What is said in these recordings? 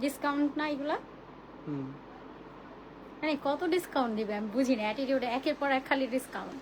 Discount না এগুলা? হুম। মানে কত ডিসকাউন্ট দিবে আমি বুঝি না অ্যাটিটিউড একের পর এক খালি ডিসকাউন্ট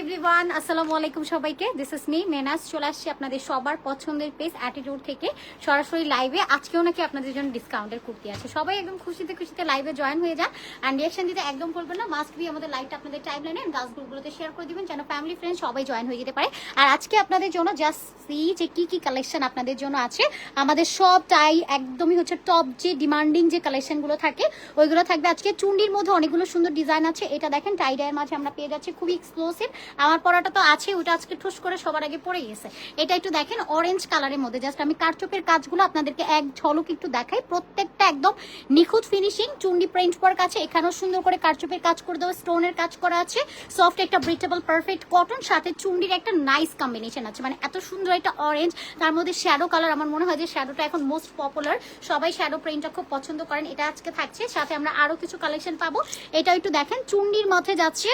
এভরিওয়ান আসসালামু আলাইকুম সবাইকে। দিস ইজ মি মেনাস চলে আসছি আপনাদের সবার পছন্দের পেজ অ্যাটিটিউড থেকে। সরাসরি লাইভে আজকেও নাকি আপনাদের জন্য ডিসকাউন্টের কুর্তি আছে। সবাই একদম খুশিতে খুশিতে লাইভে জয়েন হয়ে যান। অ্যান্ড রিয়াকশন দিতে একদম ভুলবেন না। মাস্ট বি আমাদের লাইভটা আপনাদের টাইম লাইনে গাছ গ্রুপগুলোতে শেয়ার করে দিবেন, যেন ফ্যামিলি ফ্রেন্ড সবাই জয়েন হয়ে যেতে পারে। আর আজকে আপনাদের জন্য জাস্ট সি যে কি কি কালেকশন আপনাদের জন্য আছে। আমাদের সব টাই একদমই হচ্ছে টপ যে ডিমান্ডিং যে কালেকশনগুলো থাকে, ওইগুলো থাকবে। আজকে চুন্ডির মধ্যে অনেকগুলো সুন্দর ডিজাইন আছে। এটা দেখেন টাই ডায়ের মাঝে আমরা পেয়ে যাচ্ছি। খুবই এক্সক্লুসিভ আমার পরাটা তো আছে ওটা আজকে ঠুস করে সবার আগে পড়ে গেছে। এটা একটু দেখেন অরেঞ্জ কালারের মধ্যে। জাস্ট আমি কারচুপের কাজগুলো আপনাদেরকে এক ঝলক একটু দেখাই। প্রত্যেকটা একদম নিখুঁত ফিনিশিং চুন্ডি প্রিন্ট ওয়ার্ক আছে এখানেও সুন্দর করে কারচুপের কাজ করে দেওয়া স্টোনের কাজ করা আছে। সফট একটা ব্রিটেবল পারফেক্ট কটন সাথে চুন্ডির একটা নাইস কম্বিনেশন আছে। মানে এত সুন্দর একটা অরেঞ্জ তার মধ্যে শ্যাডো কালার আমার মনে হয় যে শ্যাডোটা এখন মোস্ট পপুলার সবাই শ্যাডো প্রিন্টটা খুব পছন্দ করেন, এটা আজকে থাকছে। সাথে আমরা আরও কিছু কালেকশন পাবো। এটা একটু দেখেন চুন্ডির মধ্যে যাচ্ছে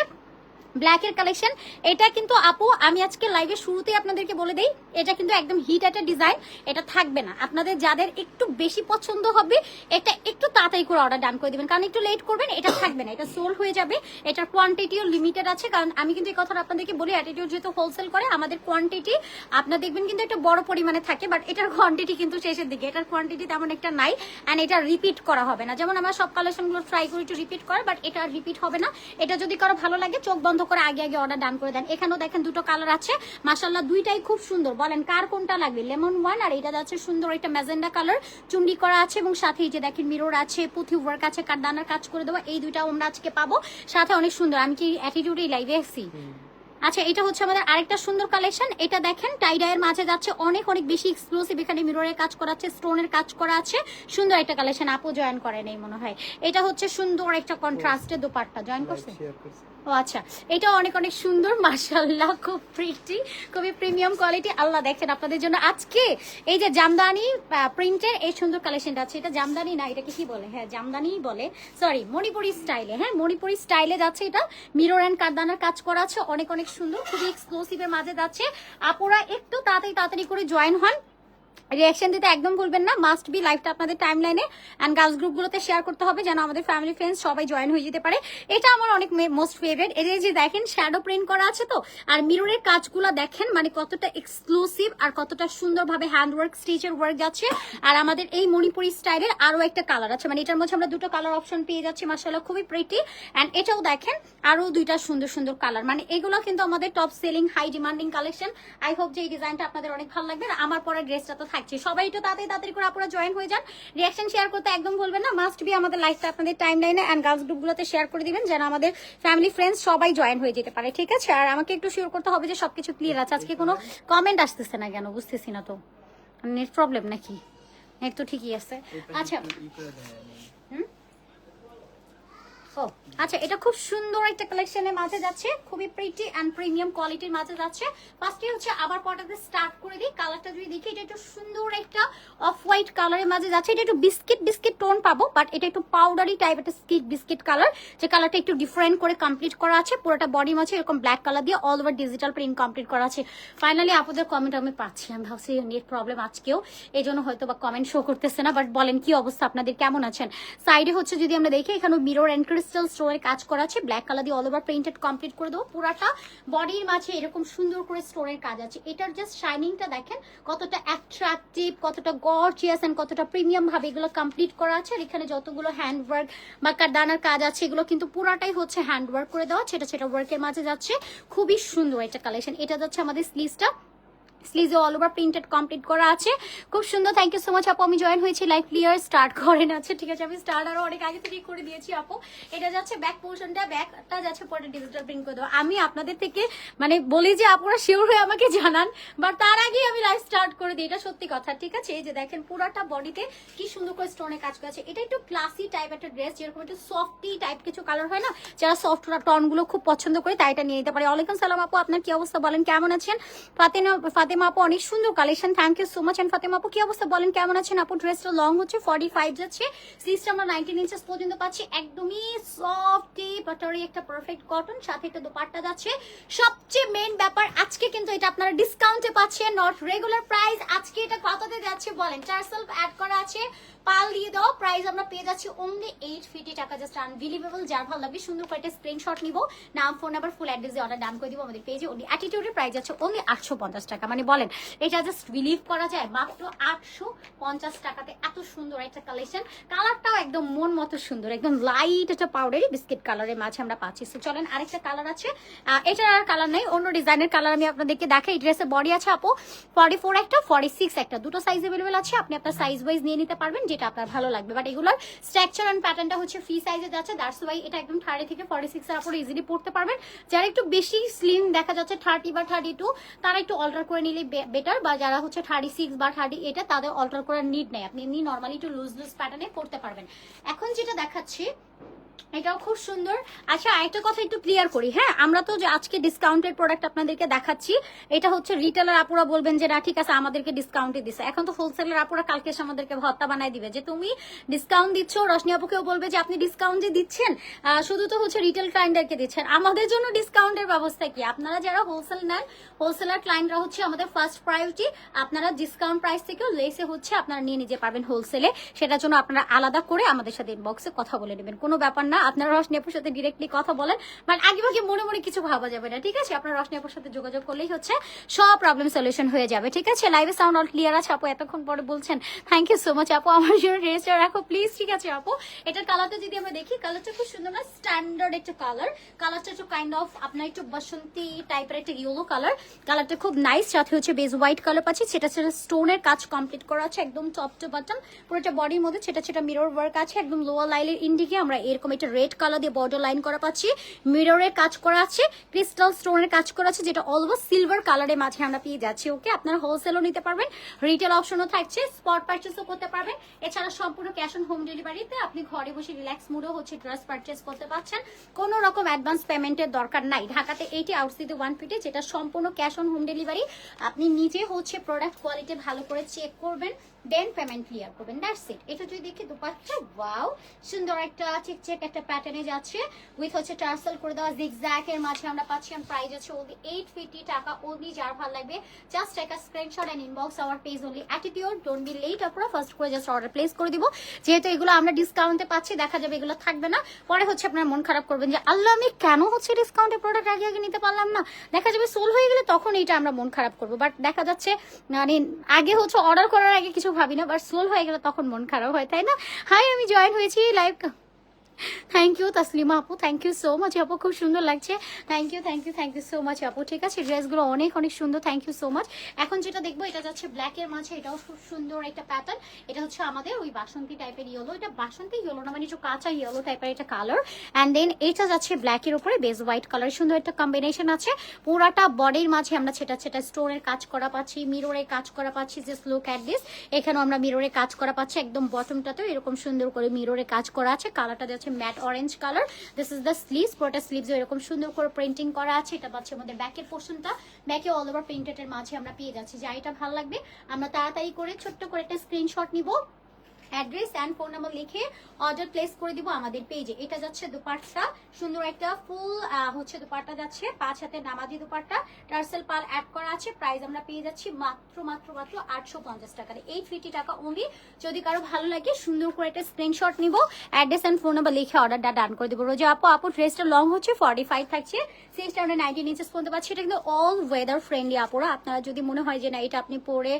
ব্ল্যাকের কালেকশন এটা কিন্তু আপু, আমি আজকে লাইভের শুরুতেই আপনাদেরকে বলে দেই, এটা কিন্তু একদম হিট একটা ডিজাইন এটা থাকবে না। আপনাদের যাদের একটু বেশি পছন্দ হবে, এটা একটু তাড়াতাড়ি করে অর্ডার ডান করে দিবেন। কারণ একটু লেট করবেন, এটা থাকবে না, এটা সোল হয়ে যাবে। এটার কোয়ান্টিটিও লিমিটেড আছে, কারণ আমি কিন্তু এই কথাটা আপনাদেরকে বলি অ্যাটিটিউড যেহেতু হোলসেল করে, আমাদের কোয়ান্টিটি আপনার দেখবেন কিন্তু একটা বড় পরিমাণে থাকে বাট এটার কোয়ান্টিটি কিন্তু শেষের দিকে, এটার কোয়ান্টিটি তেমন একটা নাই অ্যান্ড এটা রিপিট করা হবে না। যেমন আমরা সব কালেকশনগুলো ট্রাই করি একটু রিপিট করার বাট এটা রিপিট হবে না। এটা যদি কারও ভালো লাগে, চোখ বন্ধ করে আগে আগে অর্ডার ডান করে দেন। এখানেও দেখেন দুটো কালার আছে। মাসাল্লাহ দুইটাই খুব সুন্দর। বলেন কার কোনটা লাগবে? লেমন ওয়ান আর এটা যাচ্ছে সুন্দর একটা ম্যাজেন্ডা কালার চুন্ডি করা আছে এবং সাথে এই যে দেখেন মিরর আছে পুঁথি ওয়ার্ক আছে কাঠদানার কাজ করে দেবো। এই দুইটা আমরা আজকে পাবো। সাথে অনেক সুন্দর আমি কি অ্যাটিটিউডেই লাইভে এসেছি আচ্ছা এটা হচ্ছে আমাদের আরেকটা সুন্দর কালেকশন এটা দেখেন টাইডায়ের মাঝে যাচ্ছে অনেক অনেক বেশি এক্সক্লুসিভ এখানে মিররের কাজ করা আছে স্টোনের কাজ করা আছে। সুন্দর একটা কালেকশন আপু জয়েন করেন এই মনে হয়। এটা হচ্ছে সুন্দর একটা কন্ট্রাস্টের দোপাট্টা। জয়েন করছি। ও আচ্ছা। এটা অনেক অনেক সুন্দর মাশাল্লাহ খুব প্রিটি খুবই প্রিমিয়াম কোয়ালিটি আল্লাহ দেখেন আপনাদের জন্য আজকে এই যে জামদানি প্রিন্টের এই সুন্দর কালেকশনটা আছে। এটা জামদানি না, এটাকে কি বলে? হ্যাঁ জামদানি বলে। সরি মণিপুরি স্টাইলে হ্যাঁ মণিপুরি স্টাইলে যাচ্ছে এটা। মিরর অ্যান্ড কারদানার কাজ করা আছে। অনেক অনেক সুন্দর, খুবই এক্সক্লুসিভের মাঝে যাচ্ছে। আপুরা একটু তাড়াতাড়ি তাড়াতাড়ি করে জয়েন হন। রিয়াকশন দিতে একদম ভুলবেন না মাস্ট বি লাইফটা আপনাদের টাইম লাইনে অ্যান্ড গার্লস গ্রুপগুলোতে শেয়ার করতে হবে যেন আমাদের ফ্যামিলি ফ্রেন্ডস সবাই জয়েন হয়ে যেতে পারে। এটা আমার অনেক মোস্ট ফেভারিট এই যে দেখেন শ্যাডো প্রিন্ট করা আছে তো, আর মিররের কাজগুলো দেখেন মানে কতটা এক্সক্লুসিভ আর কতটা সুন্দরভাবে হ্যান্ড ওয়ার্ক স্টিচের ওয়ার্ক যাচ্ছে। আর আমাদের এই মণিপুরি স্টাইলের আরও একটা কালার আছে মানে এটার মধ্যে আমরা দুটো কালার অপশন পেয়ে যাচ্ছি মাসাল্লাহ খুবই প্রিটি অ্যান্ড এটাও দেখেন, আরও দুইটা সুন্দর সুন্দর কালার মানে এগুলো কিন্তু আমাদের top selling high demanding collection I hope যে এই ডিজাইনটা আপনাদের অনেক ভালো লাগবে। আর আমার পরে ড্রেসটা তো থাকছে সবাই একটু তাড়াতাড়ি তাড়াতাড়ি করে আপনারা জয়েন হয়ে যান। রিয়াকশন শেয়ার করতে একদম ভুলবেন না। মাস্ট বি আমাদের লাইফটা আপনাদের টাইম লাইনে অ্যান্ড গার্লস গ্রুপগুলোতে শেয়ার করে দিবেন যেন আমাদের ফ্যামিলি ফ্রেন্ডস সবাই জয়েন হয়ে যেতে পারে ঠিক আছে? আর আমাকে একটু শিওর করতে হবে যে সবকিছু ক্লিয়ার আছে। আজকে কোনো কমেন্ট আসতেছে না কেন? বুঝতেছি না তো। নেট প্রবলেম নাকি? নেট তো ঠিকই আছে। আচ্ছা। হুম? ও আচ্ছা এটা খুব সুন্দর একটা কালেকশনের মাঝে যাচ্ছে, খুবই প্রিটি অ্যান্ড প্রিমিয়াম কোয়ালিটির মাঝে যাচ্ছে। ফার্স্টে হচ্ছে আবার পটাতে স্টার্ট করে দিই কালারটা যদি দেখি, এটা একটু সুন্দর একটা অফ হোয়াইট কালারের মাঝে যাচ্ছে। এটা একটু বিস্কিট বিস্কিট টোন পাবো বাট এটা একটু পাউডারি টাইপ একটা স্কিট বিস্কিট কালার যে কালারটা একটু ডিফারেন্ট করে কমপ্লিট করা আছে। পুরোটা বডি মাঝে এরকম ব্ল্যাক কালার দিয়ে all over digital print complete করা আছে। ফাইনালি আপনাদের কমেন্ট আমি পাচ্ছি, আমি ভাবছি নেট প্রবলেম আজকেও এই জন্য হয়তো বা কমেন্ট শো করতেছে না বাট বলেন কি অবস্থা, আপনাদের কেমন আছেন? সাইডে হচ্ছে যদি আমরা দেখি এখানে মিরর অ্যান্ড ক্রিস্টাল স্টোরের কাজ করা আছে। ব্ল্যাক কালার দিয়ে অল ওভার প্রিন্টেড কমপ্লিট করে দেবো। পুরাটা বডির মাঝে এরকম সুন্দর করে স্টোরের কাজ আছে। এটার জাস্ট শাইনিংটা দেখেন, কতটা অ্যাট্রাকটিভ কতটা গর্জিয়াস এন্ড কতটা প্রিমিয়াম ভাবে এগুলো কমপ্লিট করা আছে। আর এখানে যতগুলো হ্যান্ড ওয়ার্ক বা কারদানার কাজ আছে, এগুলো কিন্তু পুরাটাই হচ্ছে হ্যান্ড ওয়ার্ক করে দেওয়া। সেটা সেটা ওয়ার্কের মাঝে যাচ্ছে। খুবই সুন্দর একটা কালেকশন এটা যাচ্ছে আমাদের স্লিভসটা স্লিজে অল ওভার প্রিন্টেড কমপ্লিট করা আছে। খুব সুন্দর থ্যাংক ইউ সো মাচ আপু। আমি জয়েন হয়েছি লাইভ ক্লিয়ার স্টার্ট করেন আছে, ঠিক আছে? আমি স্টার্ট আরও অনেক আগে থেকেই করে দিয়েছি আপু। এটা যাচ্ছে ব্যাক পোর্শনটা ব্যাকটা যাচ্ছে পরে ডিজিটাল প্রিন্ট করে দেবো। আমি আপনাদের থেকে মানে বলি যে আপুরা শিওর হয়ে আমাকে জানান বাট তার আগেই আমি লাইভ স্টার্ট করে দিই, এটা সত্যি কথা, ঠিক আছে? এই যে দেখেন, পুরাটা বডিতে কি সুন্দর করে স্টোনে কাজ করেছে এটা একটু ক্লাসি টাইপ একটা ড্রেস যেরকম একটু সফটি টাইপ কিছু কালার হয় না? যারা সফট টনগুলো খুব পছন্দ করে, তাই এটা নিয়ে নিতে পারে। ওয়ালাইকুম সালাম আপু, আপনার কি অবস্থা বলেন? কেমন আছেন? ফাতেমা ফাতেমা আপু, অনেক সুন্দর collection thank you so much and Fatema আপু, কি অবস্থা বলেন? কেমন আছেন আপু? ড্রেসটা লং হচ্ছে ফর্টি ফাইভ যাচ্ছে সিক্সটা আমরা নাইনটিন ইঞ্চেস পর্যন্ত পাচ্ছি। একদমই সফট বাটারি একটা পারফেক্ট কটন সাথে একটা দোপাট্টা যাচ্ছে। সবচেয়ে মেইন ব্যাপার, আজকে কিন্তু এটা আপনারা ডিসকাউন্টে পাচ্ছেন নট রেগুলার প্রাইস আজকে এটা কততে যাচ্ছে বলেন? চার সেলফ অ্যাড করা আছে। পাল দিয়ে দাও। প্রাইস আমরা পেয়ে যাচ্ছি অনলি এইট ফিফটি টাকা জাস্ট আনবিলিভেবল যার ভালো লাগবে। সুন্দর করে একটা স্ক্রিনশট নিব। নাম ফোন নাম্বার ফুল অ্যাড্রেস দিয়ে অর্ডার ডান করে দিব। আমাদের পেজে অনলি অ্যাটিটিউডের প্রাইস আছে অনলি আটশো পঞ্চাশ টাকা। মানে বলেন, এটা জাস্ট বিলিভ করা যায়। মাত্র আটশো পঞ্চাশ টাকাতে এত সুন্দর একটা কালেকশন কালারটাও একদম মন মতো সুন্দর। একদম লাইট একটা পাউডারি বিস্কিট কালারের মাঝে আমরা পাচ্ছি। তো চলেন, আরেকটা কালার আছে। এটার আর কালার নাই। অন্য ডিজাইনের কালার আমি আপনাদেরকে দেখাই। ড্রেসের বডি আছে, আপু। ফর্টি ফোর একটা ফর্টি সিক্স একটা। দুটো সাইজ অ্যাভেলেবেল আছে। আপনি আপনার সাইজ ওয়াইজ নিয়ে নিতে পারবেন। যেটা আপনার ভালো লাগবে। বাট এগুলোর স্ট্রাকচার অ্যান্ড প্যাটার্নটা হচ্ছে ফ্রি সাইজে যাচ্ছে। দ্যাটস ওয়াই এটা একদম থার্টি থেকে ফর্টি সিক্স এর ইজিলি পড়তে পারবেন। যারা একটু বেশি স্লিম দেখা যাচ্ছে থার্টি বা থার্টি টু তারা একটু অল্টার করে নিলে বেটার বা যারা হচ্ছে থার্টি সিক্স বা থার্টি এটা তাদের অল্টার করার নিড নেই। আপনি এমনি নর্মালি একটু লুজ লুজ প্যাটার্নে পড়তে পারবেন। এখন যেটা দেখাচ্ছি এটাও খুব সুন্দর। আচ্ছা আরেকটা কথা একটু ক্লিয়ার করি হ্যাঁ? আমরা তো যে আজকে ডিসকাউন্টেড প্রোডাক্ট আপনাদেরকে দেখাচ্ছি, এটা হচ্ছে রিটেলার আপুরা বলবেন যে, না, ঠিক আছে, আমাদেরকে ডিসকাউন্টে দিছে। এখন তো হোলসেলার আপুরা কালকে এসে আমাদেরকে ভত্তা বানায় দিবে। যে, তুমি ডিসকাউন্ট দিচ্ছ? রশনি আপুকেও বলবে যে, আপনি ডিসকাউন্ট যে দিচ্ছেন? শুধু তো হচ্ছে রিটেল ক্লায়েন্টদেরকে দিচ্ছেন। আমাদের জন্য ডিসকাউন্টের ব্যবস্থা কি? আপনারা যারা হোলসেল নেন হোলসেলার ক্লায়েন্টরা হচ্ছে আমাদের ফার্স্ট প্রায়োরিটি আপনারা ডিসকাউন্ট প্রাইস থেকেও লেসে হচ্ছে আপনারা নিয়ে নিতে পারবেন হোলসেলে সেটার জন্য আপনারা আলাদা করে আমাদের সাথে ইনবক্সে কথা বলে নেবেন। কোনো ব্যাপার না, আপনারা রশনি সাথে ডিরেক্টলি কথা বলেন। বাট আগে ভাগে মনে মনে কিছু ভাবা যাবে না, ঠিক আছে? আপনার রশনি আপুর সাথে যোগাযোগ করলেই হচ্ছে, সব প্রবলেম সলিউশন হয়ে যাবে, ঠিক আছে? লাইভে সাউন্ড অল ক্লিয়ার আছে, আপু এতক্ষণ পরে বলছেন থ্যাংক ইউ সো মাচ আপু, আমার জন্য ড্রেসটা রাখো প্লিজ ঠিক আছে, আপু? এটার কালারটা যদি আমরা দেখি কালারটা খুব সুন্দর না স্ট্যান্ডার্ড একটা কালার কালারটা একটু কাইন্ড অফ আপনার একটু বসন্তী টাইপের একটা ইয়েলো কালার কালারটা খুব নাইস সাথে হচ্ছে বেজ হোয়াইট কালার পাচ্ছি, সেটা সেটা স্টোনের কাজ কমপ্লিট করা আছে, একদম টপ টু বাটন পুরোটা বডির মধ্যে সেটা সেটা মিরর ওয়ার্ক আছে, একদম লোয়ার লাইনের ইন্ডিকে আমরা এরকম একটা রেড কালার দিয়ে বর্ডার লাইন করা পাচ্ছি। মিররের কাজ করা আছে ক্রিস্টাল স্টোনের কাজ করা আছে, যেটা অলমোস্ট সিলভার কালারের মাঝে আমরা পেয়ে যাচ্ছি ওকে আপনারা হোলসেলও নিতে পারবেন রিটেল অপশনও থাকছে স্পট পারচেসও করতে পারবেন। এছাড়া সম্পূর্ণ ক্যাশ অন হোম ডেলিভারিতে আপনি ঘরে বসে রিল্যাক্স মুডেও হচ্ছে ড্রেস পারচেস করতে পারছেন কোনো রকম অ্যাডভান্স পেমেন্টের দরকার নাই। ঢাকাতে এইটি আউটসিতে ওয়ান ফিটে যেটা সম্পূর্ণ ক্যাশ অন হোম ডেলিভারি আপনি নিজে হচ্ছে প্রোডাক্ট কোয়ালিটি ভালো করে চেক করবেন দেন পেমেন্ট ক্লিয়ার করবেন দ্যাটস ইট এটা যদি দেখি দুপাচ্ছা ওয়াও সুন্দর একটা চেক চেক একটা প্যাটার্নে যাচ্ছে উইথ হচ্ছে টার্সেল করে দেওয়া জিগজ্যাক এর মাঝে আমরা পাচ্ছি প্রাইস আছে ওনলি এইট ফিফটি টাকা ওনলি যার ভালো লাগবে জাস্ট একটা screenshot and inbox our page only attitude don't be late আপনারা ফার্স্ট করে জাস্ট অর্ডার প্লেস করে দিব। যেহেতু এগুলো আমরা ডিসকাউন্টে পাচ্ছি, দেখা যাবে এগুলো থাকবে না। পরে হচ্ছে আপনার মন খারাপ করবেন যে, আল্লাহ, আমি কেন হচ্ছে ডিসকাউন্টে প্রোডাক্ট আগে আগে নিতে পারলাম না? দেখা যাবে সোল হয়ে গেলে তখন এইটা আমরা মন খারাপ করব। বাট দেখা যাচ্ছে মানে আগে হচ্ছে অর্ডার করার আগে কিছু ভাবি না বাট সোল হয়ে গেলে তখন মন খারাপ হয়, তাই না? হাই আমি জয়েন হয়েছি লাইভ থ্যাংক ইউ তাসলিমা আপু থ্যাংক ইউ সো মাচ আপু খুব সুন্দর লাগছে। Thank you thank you thank you so much আপু ঠিক আছে? ড্রেসগুলো অনেক অনেক সুন্দর। থ্যাংক ইউ সো মাচ এখন যেটা দেখব, এটা যাচ্ছে ব্ল্যাকের মাঝে। এটাও খুব সুন্দর একটা প্যাটার্ন এটা হচ্ছে আমাদের ওই বাসন্তী টাইপের ইয়েলো এটা বাসন্তী ইয়েলো না মানে একটু কাঁচা ইয়েলো টাইপের একটা কালার অ্যান্ড দেন এটা যাচ্ছে ব্ল্যাকের উপরে বেস হোয়াইট কালার সুন্দর একটা কম্বিনেশন আছে। পুরাটা বডির মাঝে আমরা সেটা সেটা স্টোনের কাজ করা পাচ্ছি মিররের কাজ করা পাচ্ছি। জাস্ট লুক অ্যাট দিস এখানেও আমরা মিররে কাজ করা পাচ্ছি। একদম বটমটাতেও এরকম সুন্দর করে মিররে কাজ করা আছে। কালারটা যাচ্ছে matte orange colour this is the sleeves পুরোটা স্লিভস এরকম সুন্দর করে প্রিন্টিং করা আছে। এটা পাচ্ছি আমাদের ব্যাকের পোর্শনটা ব্যাকে অল ওভার প্রিন্টেড এর মাঝে আমরা পেয়ে যাচ্ছি। যা এটা ভালো লাগবে, আমরা তাড়াতাড়ি করে ছোট্ট করে একটা স্ক্রিনশট নিব। অ্যাড্রেস অ্যান্ড ফোন নাম্বার লিখে অর্ডার প্লেস করে দিব আমাদের পেজে এটা যাচ্ছে দুপাট্টা। সুন্দর একটা ফুল হচ্ছে দুপাট্টা যাচ্ছে। পাঁচ হাতে নামাজি দুপাট্টা। টার্সেল পাল অ্যাড করা আছে। প্রাইস আমরা পেয়ে যাচ্ছি মাত্র মাত্র মাত্র আটশো পঞ্চাশ টাকা এইট ফিফটি টাকা অনলি যদি কারও ভালো লাগে, সুন্দর করে একটা স্ক্রিনশট নিব। অ্যাড্রেস অ্যান্ড ফোন নাম্বার লিখে অর্ডারটা ডান করে দেবো। রোজা আপু আপু ড্রেসটা লং হচ্ছে ফর্টি ফাইভ থাকছে সিক্স হান্ড্রেড নাইনটিন ইঞ্চেস পর্যন্ত পাচ্ছি। এটা কিন্তু অল ওয়েদার ফ্রেন্ডলি আপুরা। আপনারা যদি মনে হয় যে না, এটা আপনি পরে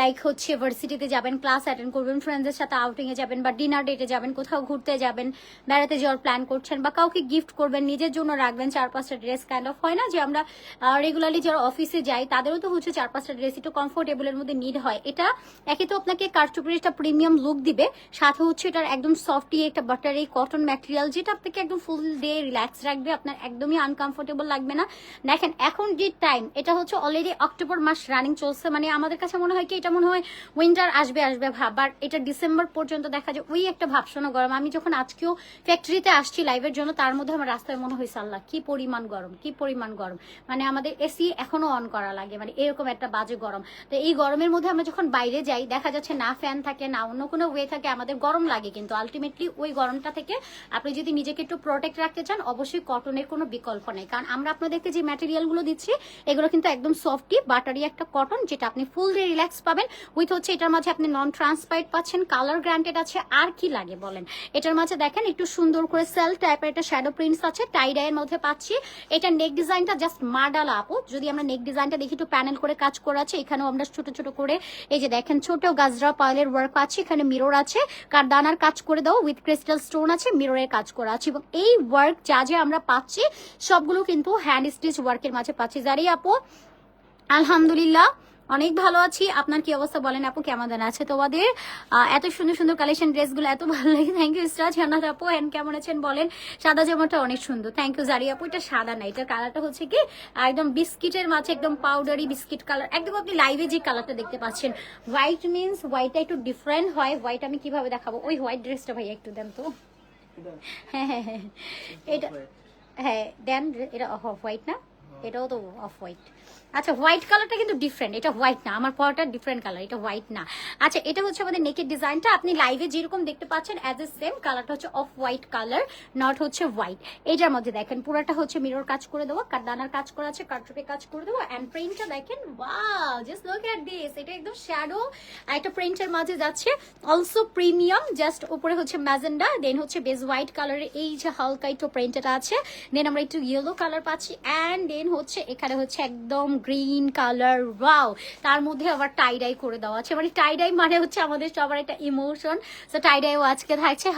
লাইক হচ্ছে ভার্সিটিতে যাবেন ক্লাস অ্যাটেন্ড করবেন ফ্রেন্ডসদের সাথে আউটিং এ যাবেন বা ডিনার ডেটে যাবেন, কোথাও ঘুরতে যাবেন, বেড়াতে যাওয়ার প্ল্যান করছেন বা কাউকে গিফট করবেন, নিজের জন্য রাখবেন চার পাঁচটা ড্রেস কাইন্ড অফ হয় না যে আমরা রেগুলারলি যারা অফিসে যাই, তাদেরও তো হচ্ছে চার পাঁচটা ড্রেস একটু কমফোর্টেবলের মধ্যে নিড হয়। এটা, একে তো আপনাকে কারচুপির একটা প্রিমিয়াম লুক দিবে, সাথে হচ্ছে এটার একদম সফটি একটা বাটারি কটন ম্যাটেরিয়াল যেটা আপনাকে একদম ফুল ডে রিল্যাক্স রাখবে, আপনার একদমই আনকমফোর্টেবল লাগবে না। দেখেন, এখন যে টাইম এটা হচ্ছে অলরেডি অক্টোবর মাস রানিং চলছে মানে আমাদের কাছে মনে হয় কি, এটা মনে হয় উইন্টার আসবে আসবে ভাব বাট এটা ডিসেম্বর পর্যন্ত দেখা যায়, ওই একটা ভাবসানো গরম। আমি যখন আজকেও ফ্যাক্টরিতে আসছি লাইভের জন্য, তার মধ্যে আমার রাস্তায় মনে হয়েছে আল্লাহ, কি পরিমাণ গরম, কি পরিমাণ গরম। মানে আমাদের এসি এখনও অন করা লাগে মানে এরকম একটা বাজে গরম। তো এই গরমের মধ্যে আমরা যখন বাইরে যাই, দেখা যাচ্ছে না ফ্যান থাকে, না অন্য কোনো ওয়ে থাকে, আমাদের গরম লাগে কিন্তু। আলটিমেটলি ওই গরমটা থেকে আপনি যদি নিজেকে একটু প্রোটেক্ট রাখতে চান, অবশ্যই কটনের কোনো বিকল্প নেই। কারণ আমরা আপনাদেরকে যে ম্যাটেরিয়ালগুলো দিচ্ছি, এগুলো কিন্তু একদম সফটি বাটারি একটা কটন যেটা আপনি ফুল দিয়ে রিল্যাক্স পাবেন উইথ হচ্ছে এটার মাঝে আপনি নন ট্রান্সপারেন্ট পাচ্ছেন কালার গ্রান্টেড আছে, আর কি লাগে বলেন? এটার মাঝে দেখেন, একটু সুন্দর করে সেল টাইপের একটা শ্যাডো প্রিন্টস আছে টাই ডাইয়ের মধ্যে পাচ্ছি। এটা নেক ডিজাইনটা জাস্ট মার্ডালা আপু। যদি আমরা নেক ডিজাইনটা দেখি, একটু প্যানেল করে কাজ করা আছে, এখানেও আমরা ছোট ছোট করে, এই যে দেখেন, ছোট গাজরা পাইলের ওয়ার্ক পাচ্ছি, এখানে মিরর আছে। কারদানার কাজ করে দাও উইথ ক্রিস্টাল স্টোন আছে মিররের কাজ করা আছে। এবং এই ওয়ার্ক যা যা আমরা পাচ্ছি, সবগুলো কিন্তু হ্যান্ড স্টিচ ওয়ার্কের মাঝে পাচ্ছি। জারি আপু? আলহামদুলিল্লাহ। অনেক ভালো আছি। আপনার কি অবস্থা বলেন আপু কেমন আছে তোমাদের? এত সুন্দর সুন্দর কালেকশন ড্রেসগুলো এত ভালো লাগে। থ্যাংক ইউ স্টার জান্নাত আপু এন্ড কেমন আছেন বলেন? সাদা জামাটা অনেক সুন্দর। থ্যাংক ইউ জারি আপু এটা সাদা না এটার কালারটা হচ্ছে কি একদম বিস্কিটের মাঝে একদম পাউডারি বিস্কিট কালার একদম আপনি লাইভে যে কালারটা দেখতে পাচ্ছেন হোয়াইট মিন্স হোয়াইটটা একটু ডিফারেন্ট হয়। হোয়াইট আমি কীভাবে দেখাবো? ওই হোয়াইট ড্রেসটা ভাই একটু দেন তো। হ্যাঁ হ্যাঁ হ্যাঁ এটা হ্যাঁ দেন এটা অফ হোয়াইট না এটাও তো অফ হোয়াইট আচ্ছা হোয়াইট কালারটা কিন্তু ডিফারেন্ট এটা হোয়াইট না, আমার পরাটা ডিফারেন্ট কালার এটা হোয়াইট না। আচ্ছা এটা হচ্ছে আমাদের নেকের ডিজাইনটা। আপনি লাইভে যেরকম দেখতে পাচ্ছেন অ্যাজ এ সেম কালারটা হচ্ছে অফ হোয়াইট কালার নট হচ্ছে হোয়াইট এটার মধ্যে দেখেন, পুরোটা হচ্ছে মিরর কাজ করে দেবো, কারদানার কাজ করা আছে কাটরুপে কাজ করে দেবো অ্যান্ড প্রিন্টটা দেখেন wow just look at this এটা একদম শ্যাডো একটা প্রিন্টের মাঝে যাচ্ছে অলসো প্রিমিয়াম জাস্ট উপরে হচ্ছে ম্যাজেন্ডা দেন হচ্ছে বেস হোয়াইট কালারের এই যে হালকা একটু প্রিন্টটা আছে দেন আমরা একটু ইয়েলো কালার পাচ্ছি অ্যান্ড দেন হচ্ছে এখানে হচ্ছে একদম গ্রিন কালার ওয়াও তার মধ্যে আবার টাই ডাই করে দেওয়া আছে। মানে টাই ডাই মানে হচ্ছে আমাদের সবার একটা ইমোশন সো টাই ডাইও আজকে থাকছে।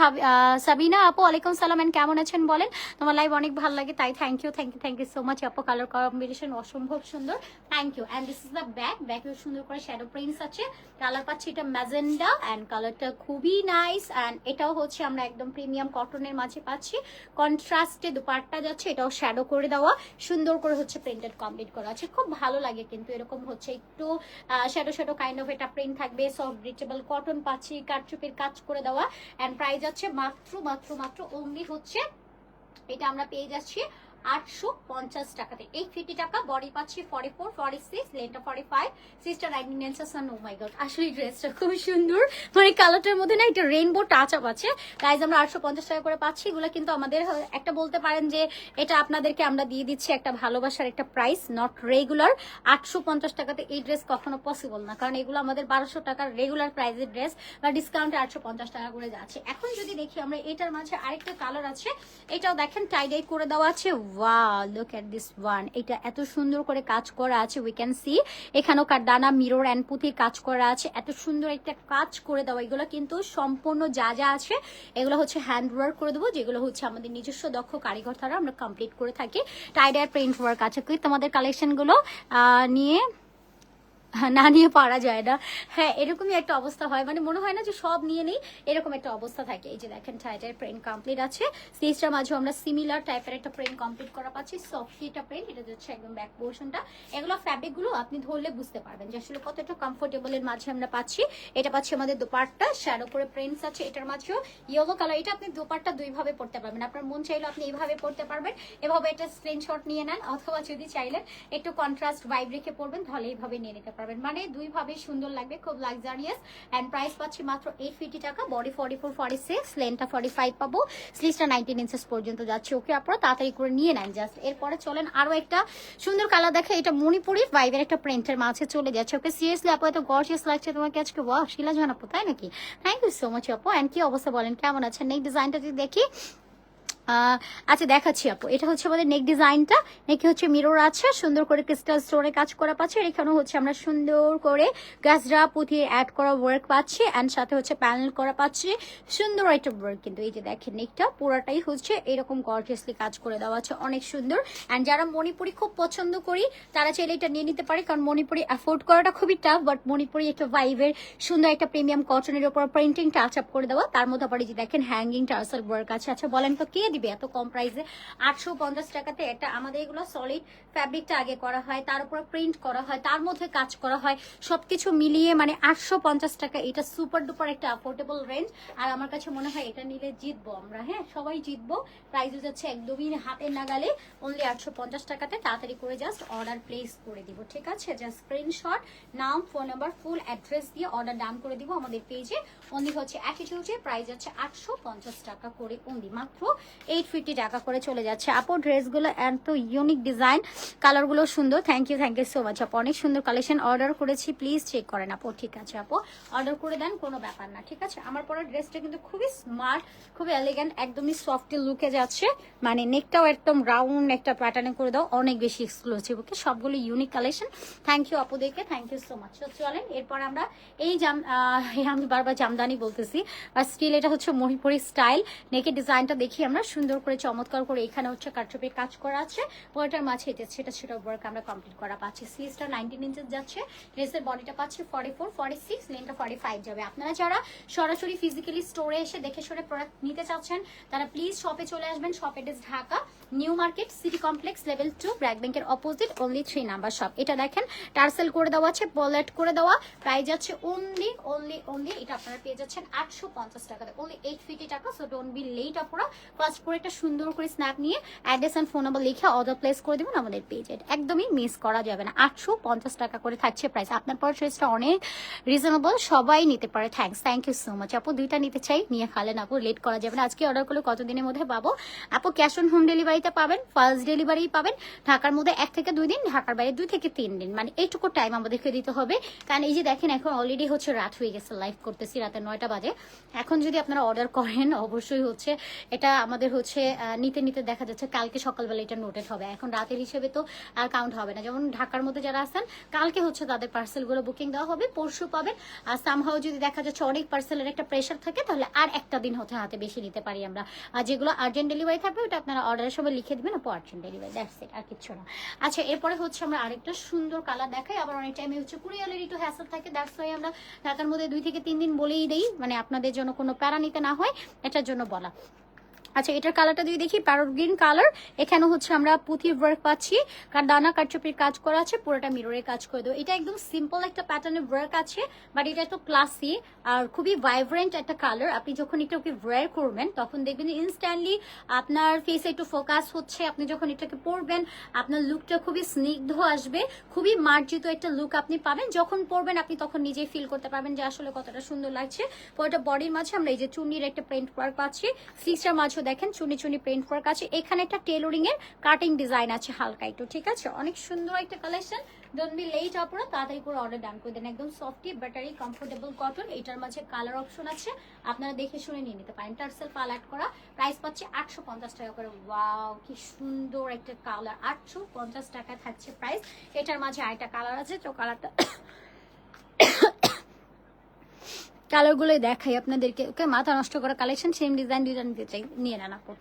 সাবিনা আপু, ওয়ালাইকুম সালাম and কেমন আছেন বলেন? তোমার লাইভ অনেক ভালো লাগে, তাই thank you thank you thank you so much আপু। কালার কম্বিনেশন অসম্ভব সুন্দর। Thank you and this is the back ব্যাকেও সুন্দর করে শ্যাডো প্রিন্টস আছে। কালার পাচ্ছি এটা ম্যাজেন্ডা অ্যান্ড কালারটা খুবই নাইস অ্যান্ড এটাও হচ্ছে আমরা একদম প্রিমিয়াম কটনের মাঝে পাচ্ছি। কন্ট্রাস্টে দুপাট্টা যাচ্ছে, এটাও শ্যাডো করে দেওয়া। সুন্দর করে হচ্ছে প্রিন্টেড কমপ্লিট করা আছে। খুব ভালো লাগে, কিন্তু এরকম হচ্ছে একটু শ্যাডো শ্যাডো কাইন্ড অফ এটা প্রিন্ট থাকবে সফট ব্রিচেবল কটন পাচ্ছি, কারচুপির কাজ করে দেওয়া অ্যান্ড প্রাইস যাচ্ছে মাত্র মাত্র মাত্র অনলি হচ্ছে, এটা আমরা পেয়ে যাচ্ছি আটশো পঞ্চাশ টাকাতে। এই ফিফটি টাকা বডি পাচ্ছি ফর্টি ফোর ফর্টি সিক্স লেনটা ফর্টি ফাইভ সিস্টার নাইনটিন নেলসান ও মাই গড আসলে ড্রেসটা খুব সুন্দর। মানে কালারটার মধ্যে না একটা রেইনবো টাচ আপ আছে। প্রাইস আমরা আটশো পঞ্চাশ টাকা করে পাচ্ছি। এগুলো কিন্তু আমাদের একটা বলতে পারেন যে এটা আপনাদেরকে আমরা দিয়ে দিচ্ছি একটা ভালোবাসার একটা প্রাইস নট রেগুলার আটশো পঞ্চাশ টাকাতে এই ড্রেস কখনো পসিবল না। কারণ এগুলো আমাদের বারোশো টাকার রেগুলার প্রাইসের ড্রেস বা ডিসকাউন্টে আটশো পঞ্চাশ টাকা করে যাচ্ছে। এখন যদি দেখি আমরা এটার মাঝে আরেকটা কালার আছে, এটাও দেখেন টাইডাই করে দেওয়া আছে। ওয়া লুক এট দিস ওয়ান এটা এত সুন্দর করে কাজ করা আছে উই ক্যান সি এখানেও কারদানা মিরর অ্যান্ড পুঁথির কাজ করা আছে। এত সুন্দর একটা কাজ করে দেওয়া, এগুলো কিন্তু সম্পূর্ণ যা যা আছে, এগুলো হচ্ছে হ্যান্ড ওয়ার্ক করে দেবো, যেগুলো হচ্ছে আমাদের নিজস্ব দক্ষ কারিগর দ্বারা আমরা কমপ্লিট করে থাকি। টাইডার প্রিন্ট ওয়ার্ক আছে। তোমাদের কালেকশনগুলো নিয়ে না নিয়ে পারা যায় না। হ্যাঁ এরকমই একটা অবস্থা হয়। মানে মনে হয় না যে সব নিয়ে নেই, এরকম একটা অবস্থা থাকে। এই যে দেখেন টাইটের প্রিন্ট কমপ্লিট আছে। সিজটার মাঝে আমরা সিমিলার টাইপের একটা প্রিন্ট কমপ্লিট করা পাচ্ছি। সফট একটা প্রিন্ট এটা হচ্ছে একদম ব্যাক পোর্শনটা এগুলো ফ্যাব্রিকগুলো আপনি ধরলে বুঝতে পারবেন যে আসলে কতটা কমফোর্টেবলের মাঝে আমরা পাচ্ছি। এটা পাচ্ছি আমাদের দোপাট্টা শ্যাডো করে প্রিন্টস আছে। এটার মাঝেও ইয়েলো কালার এটা আপনি দোপাট্টা দুই ভাবে পড়তে পারবেন। আপনার মন চাইলে আপনি এইভাবে পড়তে পারবেন। এভাবে এটা স্ক্রিনশট নিয়ে নেন, অথবা যদি চাইলেন একটু কন্ট্রাস্ট ভাইব রেখে পড়বেন, তাহলে এইভাবে নিয়ে নিতে পারবেন। মানে দুই ভাবে সুন্দর লাগবে, খুব লাক্সারিয়াস অ্যান্ড প্রাইস পাচ্ছি মাত্র এইট ফিফটি টাকা। Body forty four forty six লেনটা five পাবো স্লিজটা নাইনটিন ইঞ্চেস পর্যন্ত যাচ্ছে। ওকে আপনারা তাড়াতাড়ি করে নিয়ে নেন জাস্ট এরপরে চলেন আরও একটা সুন্দর কালার দেখে। এটা মণিপুরি ভাইবের একটা প্রিন্টের মাঝে চলে যাচ্ছে। ওকে সিরিয়াসলি আপু, এত গর্জিয়াস লাগছে তোমাকে আজকে। ওয়াও শিলা জানাপো তাই নাকি? থ্যাংক ইউ সো মাচ আপু। অ্যান্ড কি অবস্থা বলেন? কেমন আছেন? নেক ডিজাইনটা যদি দেখি আচ্ছা দেখাচ্ছি আপু। এটা হচ্ছে আমাদের নেক ডিজাইনটা নেকে হচ্ছে মিরর আছে, সুন্দর করে ক্রিস্টাল স্টোরে কাজ করা পাচ্ছে। আর এখানেও হচ্ছে আমরা সুন্দর করে গাছরা পুঁথি অ্যাড করা ওয়ার্ক পাচ্ছি অ্যান্ড সাথে হচ্ছে প্যানেল করা পাচ্ছি। সুন্দর একটা ওয়ার্ক কিন্তু। এই যে দেখেন নেকটা পুরোটাই হচ্ছে এরকম গর্জিয়াসলি কাজ করে দেওয়া আছে। অনেক সুন্দর। অ্যান্ড যারা মণিপুরি খুব পছন্দ করি, তারা চাইলে এটা নিয়ে নিতে পারে। কারণ মণিপুরি অ্যাফোর্ড করাটা খুবই টাফ বাট মণিপুরি একটা ভাইভের সুন্দর একটা প্রিমিয়াম কটনের উপর প্রিন্টিং টাচ আপ করে দেওয়া। তার মধ্যে আবার এই যে দেখেন হ্যাঙ্গিং টার্সাল ওয়ার্ক আছে। আচ্ছা বলেন তো কে দিবে এত কম প্রাইসে আটশো পঞ্চাশ টাকাতে একটা আমাদের এগুলো সলিড ফ্যাব্রিকটা আগে করা হয়, তার উপর প্রিন্ট করা হয়, তার মধ্যে কাজ করা হয়। সবকিছু মিলিয়ে মানে আটশো পঞ্চাশ টাকা, এটা সুপার ডুপার একটা অ্যাফোর্ডেবল রেঞ্জ আর আমার কাছে মনে হয় এটা নিলে জিতবো আমরা হ্যাঁ? সবাই জিতবো। প্রাইস যাচ্ছে একদমই হাতের নাগালে। অনলি আটশো পঞ্চাশ টাকাতে তাড়াতাড়ি করে জাস্ট অর্ডার প্লেস করে দিব, ঠিক আছে? জাস্ট স্ক্রিনশট নাম ফোন নাম্বার ফুল অ্যাড্রেস দিয়ে অর্ডার ডান করে দিব আমাদের পেজে অনলি হচ্ছে অ্যাটিটিউডে প্রাইস যাচ্ছে আটশো পঞ্চাশ টাকা করে অনলি মাত্র এইট ফিফটি টাকা করে চলে যাচ্ছে। আপু ড্রেসগুলো এত ইউনিক ডিজাইন কালারগুলো সুন্দর। Thank you thank you so much আপু। অনেক সুন্দর কালেকশন অর্ডার করেছি। প্লিজ চেক করেন আপু। ঠিক আছে, আপু। অর্ডার করে দেন, কোনো ব্যাপার না, ঠিক আছে? আমার পরা ড্রেসটা কিন্তু খুবই স্মার্ট খুবই এলিগেন্ট একদমই সফট লুকে যাচ্ছে। মানে নেকটাও একদম রাউন্ড একটা প্যাটার্নে করে দাও, অনেক বেশি এক্সক্লুসিভ ওকে সবগুলো ইউনিক কালেকশন থ্যাংক ইউ আপুদেরকে থ্যাংক ইউ সো মাচ চলেন, এরপর আমরা এই জাম আমি বারবার জামদানি বলতেছি আর স্টিল এটা হচ্ছে মহিপুরি স্টাইল নেকের ডিজাইনটা দেখি আমরা সুন্দর করে, চমৎকার করে এখানে হচ্ছে কাটচুপের কাজ করা আছে। পরেটার মাঝে এটা সেটা সেটা ওয়ার্ক আমরা কমপ্লিট করা পাচ্ছি। স্লিভসটা নাইনটিন ইঞ্চেস যাচ্ছে। ড্রেসের বডিটা পাচ্ছি ফর্টি ফোর ফর্টি সিক্স লেনটা ফর্টি ফাইভ যাবে। আপনারা যারা সরাসরি ফিজিক্যালি স্টোরে এসে দেখে সরে প্রোডাক্ট নিতে চাচ্ছেন, তারা প্লিজ শপে চলে আসবেন। Shop address Dhaka new market city complex level two BRAC ব্যাংকের opposite only three number shop এটা দেখেন টার্সেল করে দেওয়া আছে পলেট করে দেওয়া। প্রাইস যাচ্ছে অনলি অনলি অনলি এটা আপনারা পেয়ে যাচ্ছেন আটশো পঞ্চাশ টাকাতে। অনলি এইট ফিফটি টাকা সো ডোন্ট বি লেট আপনারা ফার্স্ট করে একটা সুন্দর করে স্ন্যাপ নিয়ে অ্যাড্রেস অ্যান্ড ফোন নাম্বার লিখে অর্ডার প্লেস করে দেবেন আমাদের পেজে একদমই মিস করা যাবে না। আটশো পঞ্চাশ টাকা করে থাকছে প্রাইস আপনার পর ড্রেসটা অনেক রিজনেবল সবাই নিতে পারে। Thanks thank you so much আপু, দুইটা নিতে চাই। নিয়ে খালেন আপু লেট করা যাবে না। আজকে অর্ডার করলে কতদিনের মধ্যে পাবো? আপু ক্যাশ অন হোম ডেলিভারিতে পাবেন ফার্স্ট ডেলিভারি পাবেন। ঢাকার মধ্যে এক থেকে দুই দিন, ঢাকার বাইরে দুই থেকে তিন দিন। মানে এইটুকু টাইম আমাদেরকে দিতে হবে। কারণ এই যে দেখেন, এখন অলরেডি হচ্ছে রাত হয়ে গেছে। লাইভ করতেছি, রাতে নয়টা বাজে। এখন যদি আপনারা অর্ডার করেন, অবশ্যই হচ্ছে এটা আমাদের হচ্ছে নিতে নিতে দেখা যাচ্ছে কালকে সকালবেলা এটা নোটেড হবে। এখন রাতের হিসেবে তো আর কাউন্ট হবে না। যেমন ঢাকার মধ্যে যারা আছেন, কালকে হচ্ছে তাদের পার্সেলগুলো বুকিং দেওয়া হবে, পরশু পাবেন। আর সামহাও যদি দেখা যাচ্ছে অনেক পার্সেলের একটা প্রেশার থাকে, তাহলে আর একটা দিন হতে হাতে বেশি নিতে পারি আমরা। আর যেগুলো আর্জেন্ট ডেলিভারি থাকবে, ওটা আপনারা অর্ডারের সময় লিখে দিবেন আপু আর্জেন্ট ডেলিভারি দ্যাটস ইট আর কিচ্ছু না। আচ্ছা এরপরে হচ্ছে আমরা আরেকটা সুন্দর কালার দেখাই। আবার অনেক টাইমে হচ্ছে কুরিয়ালের একটু হ্যাসেল থাকে দ্যাটস ওয়াই আমরা ঢাকার মধ্যে দুই থেকে তিন দিন বলেই দেই। মানে আপনাদের জন্য কোনো প্যারা নিতে না হয়, এটার জন্য বলা। আচ্ছা এটার কালারটা যদি দেখি প্যারট গ্রিন কালার এখানে হচ্ছে আমরা পুঁথি ওয়ার্ক পাচ্ছি। কারণ দানা কাটচুপির কাজ করা আছে, পুরোটা মিররের কাজ করে দেবো। এটা একদম সিম্পল একটা প্যাটার্নের ওয়ার্ক আছে বাট এটা একটু ক্লাসি আর খুবই ভাইব্রেন্ট একটা কালার আপনি যখন এটা ওকে ওয়্যার করবেন, তখন দেখবেন ইনস্ট্যান্টলি আপনার ফেসে একটু ফোকাস হচ্ছে। আপনি যখন এটাকে পরবেন, আপনার লুকটা খুবই স্নিগ্ধ আসবে। খুবই মার্জিত একটা লুক আপনি পাবেন। যখন পরবেন, আপনি তখন নিজেই ফিল করতে পারবেন যে আসলে কতটা সুন্দর লাগছে। পুরোটা বডির মাঝে আমরা এই যে চুন্নির একটা প্রিন্ট ওয়ার্ক পাচ্ছি। স্লিভসটার মাঝেও দেখেন চুনি চুনি প্রিন্ট ওয়ার্ক আছে। এখানে একটা টেলরিং এর কাটিং ডিজাইন আছে হালকা একটু, ঠিক আছে? অনেক সুন্দর একটা কালেকশন ডোন্ট বি লেট আপনারা তাড়াতাড়ি করে অর্ডার ডান করে দেন। একদম সফটি ব্যাটারি কমফোর্টেবল কটন এটার মাঝে কালার অপশন আছে। আপনারা দেখে শুনে নিয়ে নিতে পারেন। টার্সেল পাল অ্যাড করা প্রাইস পাচ্ছে আটশো পঞ্চাশ টাকা করে। ওয়াও কি সুন্দর একটা কালার আটশো পঞ্চাশ টাকা থাকছে প্রাইস এটার মাঝে আরেকটা কালার আছে, তো কালারটা কালারগুলো দেখাই আপনাদেরকে। ওকে, মাথা নষ্ট করা কালেকশন সেম ডিজাইন ডিজাইন দিতে চাই। নিয়ে নেন আপু।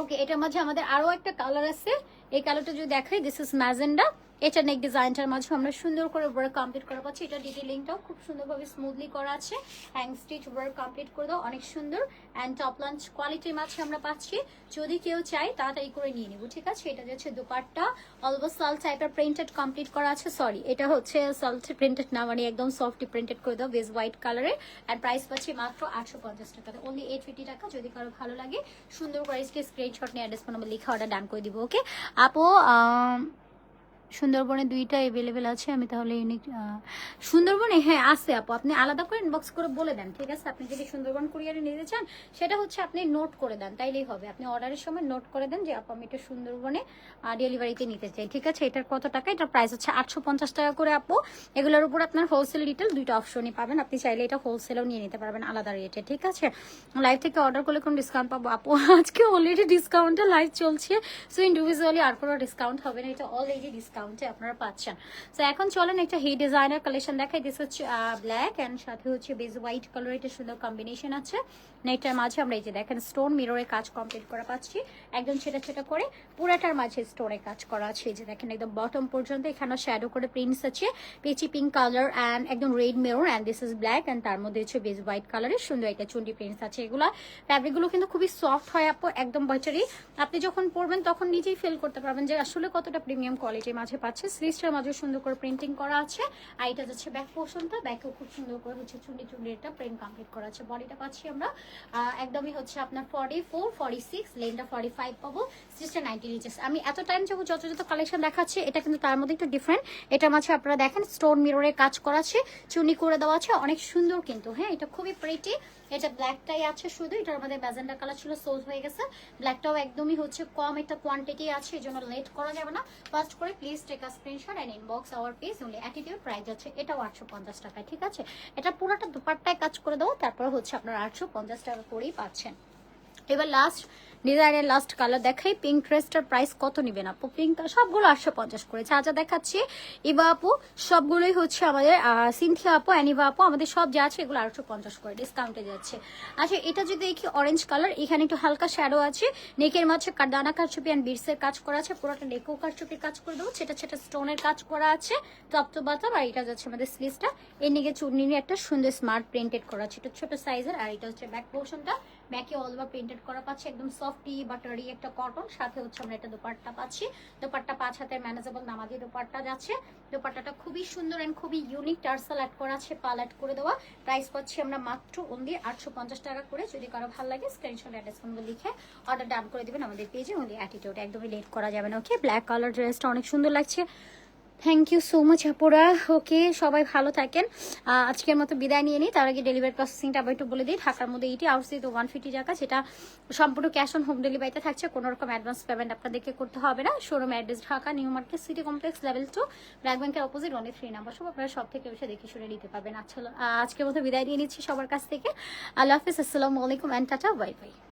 ওকে, এটার মাঝে আমাদের আরও একটা কালার আছে। এই কালারটা যদি দেখাই দিস ইজ ম্যাজেন্ডা এটা নেক ডিজাইনটার মাঝে আমরা সুন্দর করে ওয়ার্ক কমপ্লিট করা পাচ্ছি। এটা ডিটেলিংটাও খুব সুন্দরভাবে স্মুথলি করা আছে। হ্যাং স্টিচ ওয়ার্ক কমপ্লিট করে দাও, অনেক সুন্দর। অ্যান্ড টপ লাঞ্চ কোয়ালিটির মাঝে আমরা পাচ্ছি। যদি কেউ চাই তাড়াতাড়ি করে নিয়ে নিব, ঠিক আছে? এটা যাচ্ছে দোপাট্টা অলবো সাল টাইপের প্রিন্টেড কমপ্লিট করা আছে। সরি এটা হচ্ছে সল্ট প্রিন্টেড না মানে একদম সফট প্রিন্টেড করে দাও বেশ হোয়াইট কালারের অ্যান্ড প্রাইস পাচ্ছি মাত্র আটশো পঞ্চাশ টাকা। অনলি এইট ফিফটি টাকা, যদি কারও ভালো লাগে, সুন্দর করে স্ক্রিনশট নিয়ে অ্যাড্রেস ফোন নাম্বার লিখে অর্ডার ডান করে দিব ওকে আপো সুন্দরবনে দুইটা অ্যাভেলেবেল আছে, আমি তাহলে ইউনিক সুন্দরবনে হ্যাঁ আছে আপু। আপনি আলাদা করে ইনবক্স করে বলে দেন, ঠিক আছে? আপনি যদি সুন্দরবন কুরিয়ারে নিতে চান, সেটা হচ্ছে আপনি নোট করে দেন, তাইলেই হবে। আপনি অর্ডারের সময় নোট করে দেন যে, আপু, আমি এটা সুন্দরবনে ডেলিভারিতে নিতে চাই, ঠিক আছে? এটার কত টাকা? এটার প্রাইস হচ্ছে আটশো পঞ্চাশ টাকা করে, আপু। এগুলোর উপর আপনার হোলসেল রিটেল দুইটা অপশনই পাবেন। আপনি চাইলে এটা হোলসেলও নিয়ে নিতে পারবেন আলাদা রেটে ঠিক আছে? লাইভ থেকে অর্ডার করলে কোনো ডিসকাউন্ট পাবো, আপু। আজকে অলরেডি ডিসকাউন্টে লাইভ চলছে সো ইন্ডিভিজুয়ালি আর কোনো ডিসকাউন্ট হবে না, এটা অলরেডি ডিসকাউন্ট ডিসকাউন্টে আপনারা পাচ্ছেন। তো এখন চলেন একটা হি ডিজাইনার কালেকশন দেখাই। দিস হচ্ছে ব্ল্যাক অ্যান্ড সাথে হচ্ছে বেজ হোয়াইট কালার এটা সুন্দর কম্বিনেশন আছে। নেটটার মাঝে আমরা এই যে দেখেন স্টোন মিররে কাজ কমপ্লিট করা পাচ্ছি। একদম ছেটা ছেটা করে পুরাটার মাঝে স্টোনে কাজ করা আছে। এই যে দেখেন, একদম বটম পর্যন্ত এখানে শ্যাডো করে প্রিন্টস আছে। পেচি পিঙ্ক কালার অ্যান্ড একদম red maroon and this is black and তার মধ্যে হচ্ছে বেজ হোয়াইট কালারের সুন্দর একটা চুন্ডি প্রিন্টস আছে এগুলো। ফ্যাব্রিকগুলো কিন্তু খুবই সফট হয় আপু, একদম বাচারি আপনি যখন পরবেন তখন নিজেই ফিল করতে পারবেন যে আসলে কতটা প্রিমিয়াম কোয়ালিটির মাঝে পাচ্ছে। স্লিভসটার মাঝে সুন্দর করে প্রিন্টিং করা আছে। আর এটা যাচ্ছে ব্যাক পোর্শনটা ব্যাকেও খুব সুন্দর করে হচ্ছে চুন্ডি চুন্ডি এটা প্রিন্ট কমপ্লিট করা আছে। বডিটা পাচ্ছি আমরা। একদমই হচ্ছে আপনার ফর্টি ফোর ফর্টি সিক্স লেনটা ফর্টি ফাইভ পাবো। সিক্সটা নাইনটি ইঞ্চেস আমি এত টাইম যখন যত যত কালেকশন দেখাচ্ছি, এটা কিন্তু তার মধ্যে একটু ডিফারেন্ট এটা মাঝে আপনারা দেখেন স্টোন মিররের কাজ করা আছে। চুনি করে দেওয়া আছে। অনেক সুন্দর কিন্তু হ্যাঁ? এটা খুবই প্রেটি এটা ব্ল্যাকটাই আছে শুধু এটা আমাদের ম্যাজেন্ডা কালার ছিল সোল্ড হয়ে গেছে। ব্ল্যাকটাও একদমই হচ্ছে কম একটা কোয়ান্টিটি আছে এই জন্য লেট করা যাবে না। ফার্স্ট করে please take a screenshot and inbox our page only attitude price আছে এটাও আটশো পঞ্চাশ টাকায়, ঠিক আছে? এটা পুরোটা দুপাট্টায় কাজ করে দেবো, তারপর হচ্ছে আপনারা আটশো পঞ্চাশ টাকা করেই পাচ্ছেন। এবার লাস্ট ডিজাইনের লাস্ট কালার দেখাই। পিঙ্ক ড্রেসটার প্রাইস কত নেবেন আপু? পিঙ্ক সবগুলো আটশো পঞ্চাশ করে। যা যা দেখাচ্ছি ইবা আপু, সবগুলোই হচ্ছে আমাদের সিনথিয়া আপু, অ্যানিভা আপু, আমাদের সব যা আছে এগুলো আটশো পঞ্চাশ করে ডিসকাউন্টে যাচ্ছে। আচ্ছা এটা যদি দেখি অরেঞ্জ কালার এখানে একটু হালকা শ্যাডো আছে। নেকের মাঝে দানা কারচুপি অ্যান্ড বিটসের কাজ করা আছে। পুরোটা নেকো কারচুপির কাজ করে দেবো। সেটা সেটা স্টোনের কাজ করা আছে। তপ্ত বাতাম আর এটা যাচ্ছে আমাদের স্লিভসটা এর নিকে চুন্নি নিয়ে একটা সুন্দর স্মার্ট প্রিন্টেড করা আছে। এটা ছোট সাইজের আর এটা হচ্ছে ব্যাক পোর্শনটা ব্যাকে অল প্রিন্টেড করা পাচ্ছে, একদম সফটি বাটারি একটা কটন, সাথে হচ্ছে আমরা একটা দোপাট্টা পাচ্ছি। দোপাট্টা পাঁচ হাতের ম্যানেজেবল নামাজি দোপাট্টা যাচ্ছে। দোপাট্টাটা খুবই সুন্দর এন্ড খুবই ইউনিক টার্সাল অ্যাড করা আছে পাল অ্যাড করে দেওয়া। প্রাইস পাচ্ছি আমরা মাত্র অনলি আটশো পঞ্চাশ টাকা করে। যদি কারও ভালো লাগে স্ক্রিনশট অ্যাড্রেস লিখে অর্ডার ডান করে দেবেন আমাদের পেজে অনলি অ্যাটিটিউড একদমই লেট করা যাবে না ওকে ব্ল্যাক কালার ড্রেসটা অনেক সুন্দর লাগছে। থ্যাংক ইউ সো মাচ আপুরা। ওকে, সবাই ভালো থাকেন। আজকের মতো বিদায় নিয়ে নিই। তার আগে ডেলিভারি প্রসেসিংটা আবার একটু বলে দিই। ঢাকার মধ্যে এইটি আউটসিট ওয়ান ফিফটি টাকা সেটা সম্পূর্ণ ক্যাশ অন হোম ডেলিভারিতে থাকছে। কোনো রকম অ্যাডভান্স পেমেন্ট আপনাদেরকে করতে হবে না। Showroom address Dhaka new market city complex level two black ব্যাংকের অপোজিট ওয়ান থ্রি নাম্বার সব আপনারা সব থেকে এসে দেখে শুনে নিতে পারবেন। আচ্ছা আজকের মতো বিদায় নিয়ে নিচ্ছি সবার কাছ থেকে। আল্লাহ হাফিজ, আসসালামু আলাইকুম অ্যান্ড টাটা বাই বাই